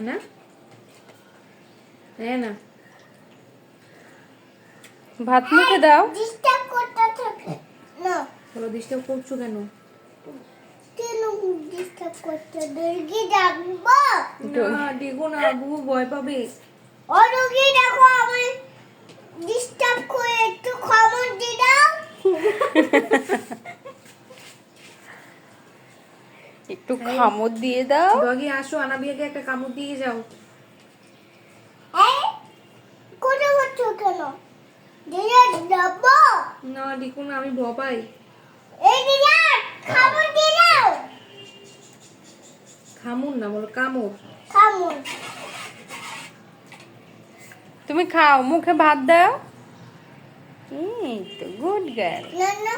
না না ভাত মুখে দাও ডিস্টার্ব করতে থাকে না বলো ডিস্টার্ব করছ কেন কেন ডিস্টার্ব করতে দুর্গি ডাকবো না দেখো না ভয় পাবে ও দুর্গি দেখো আমি ডিস্টার্ব করে একটু খবর দি দাও একটু খামর দিয়ে দাও। ডগি আসো আনাবিয়াকে একটা কামড় দিয়ে যাও। কেন না। আমি এই দাও। খামুন না বলো কামড় তুমি খাও মুখে ভাত দাও। এই তো গুড গার্ল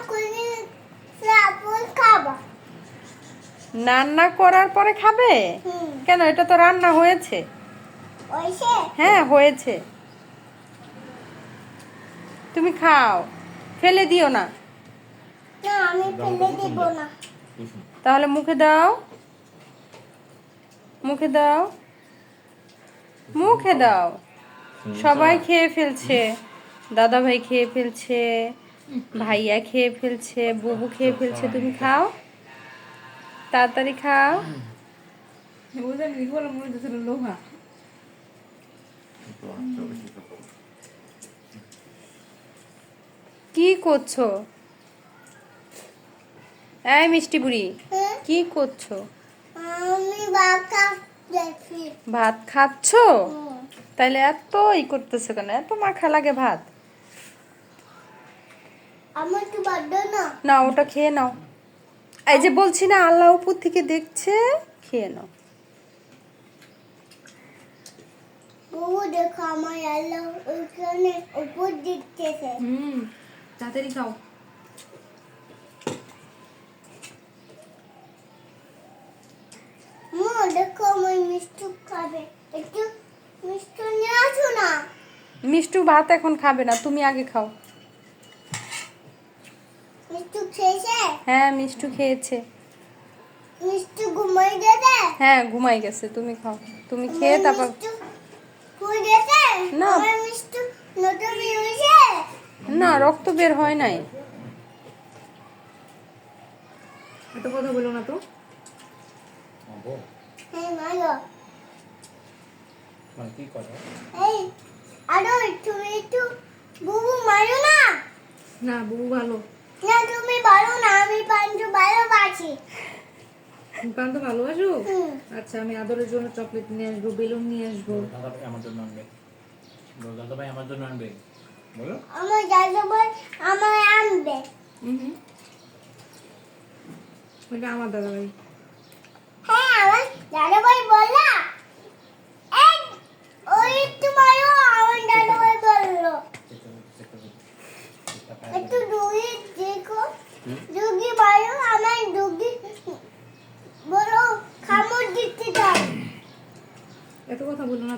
কোনে সাপোল খাবা। রান্না করার পরে খাবে? কেন? এটা তো রান্না হয়েছে। হ্যাঁ হয়েছে। তুমি খাও। ফেলে দিও না। না আমি ফেলে দিব না। তাহলে মুখে দাও। মুখে দাও। মুখে দাও। সবাই খেয়ে ফেলছে। দাদা ভাই খেয়ে ফেলছে। ভাইয়া খেয়ে ফেলছে। বুবু খেয়ে ফেলছে। তুমি খাও। তাড়াতাড়ি খাও। লোহা কি করছ? এই মিষ্টি বুড়ি কি করছ? ভাত খাচ্ছো। তাইলে এত ই করতেছে কেন? এত মাখা লাগে ভাত। না ওটা খেয়ে নাও। এই যে বলছি না আল্লাহ উপর থেকে দেখছে খেয়ে নাও। বউ দেখো আমার আল্লাহ ওইখানে উপর হুম তাড়াতাড়ি খাও। মা দেখো আমার মিষ্টি খাবে। একটু মিষ্টি নিয়ে আসো না। মিষ্টু ভাত এখন খাবে না তুমি আগে খাও মিষ্টি খেয়েছে হ্যাঁ মিষ্টু খেয়েছে। মিষ্টি ঘুমাই গেছে? হ্যাঁ ঘুমাই গেছে। তুমি খাও। তুমি খেয়ে তারপর ফুল গেছে? না। মিষ্টি না রক্ত বের হয় নাই। এত কথা বলো না তো। হ্যাঁ মানে কি কথা? এই আরও তুমি একটু। বুবু মারো না। না বুবু ভালো। না তুমি বলো না আমি ভালোবাসি। ভালোবাসো? আচ্ছা আমি আদরের জন্য চকলেট নিয়ে আসব বেলুন নিয়ে আসব। আমার জন্য আনবে। দাদা ভাই আমার জন্য আনবে। বলো। আমার দাদা ভাই আমার আনবে। হুম আমার দাদা ভাই। হ্যাঁ আমার দাদা ভাই বললা। ওই cosa, pues, bueno, una